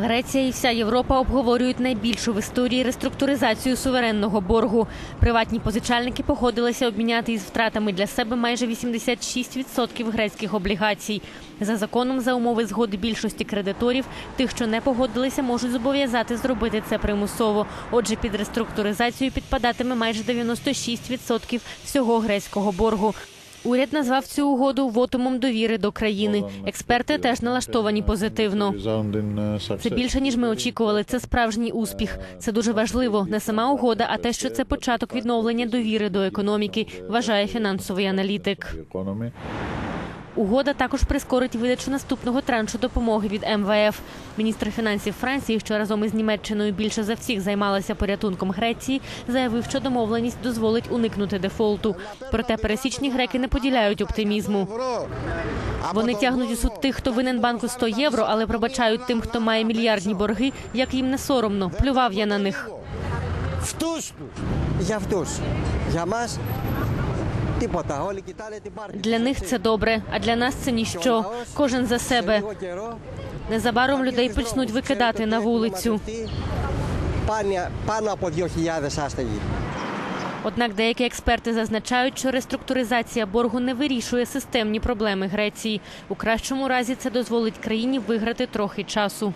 Греція і вся Європа обговорюють найбільшу в історії реструктуризацію суверенного боргу. Приватні позичальники погодилися обміняти із втратами для себе майже 86% грецьких облігацій. За законом, за умови згоди більшості кредиторів, тих, що не погодилися, можуть зобов'язати зробити це примусово. Отже, під реструктуризацію підпадатиме майже 96% всього грецького боргу. Уряд назвав цю угоду вотумом довіри до країни. Експерти теж налаштовані позитивно. Це більше ніж ми очікували. Це справжній успіх. Це дуже важливо. Не сама угода, а те, що це початок відновлення довіри до економіки, вважає фінансовий аналітик. Угода також прискорить видачу наступного траншу допомоги від МВФ. Міністр фінансів Франції, що разом із Німеччиною більше за всіх займалася порятунком Греції, заявив, що домовленість дозволить уникнути дефолту. Проте пересічні греки не поділяють оптимізму. Вони тягнуть у суд тих, хто винен банку 100 євро, але пробачають тим, хто має мільярдні борги, як їм не соромно. Плював я на них. Втушну я втуш. Я маш для них це добре, а для нас це ніщо. Кожен за себе. Незабаром людей почнуть викидати на вулицю. Однак деякі експерти зазначають, що реструктуризація боргу не вирішує системні проблеми Греції. У кращому разі це дозволить країні виграти трохи часу.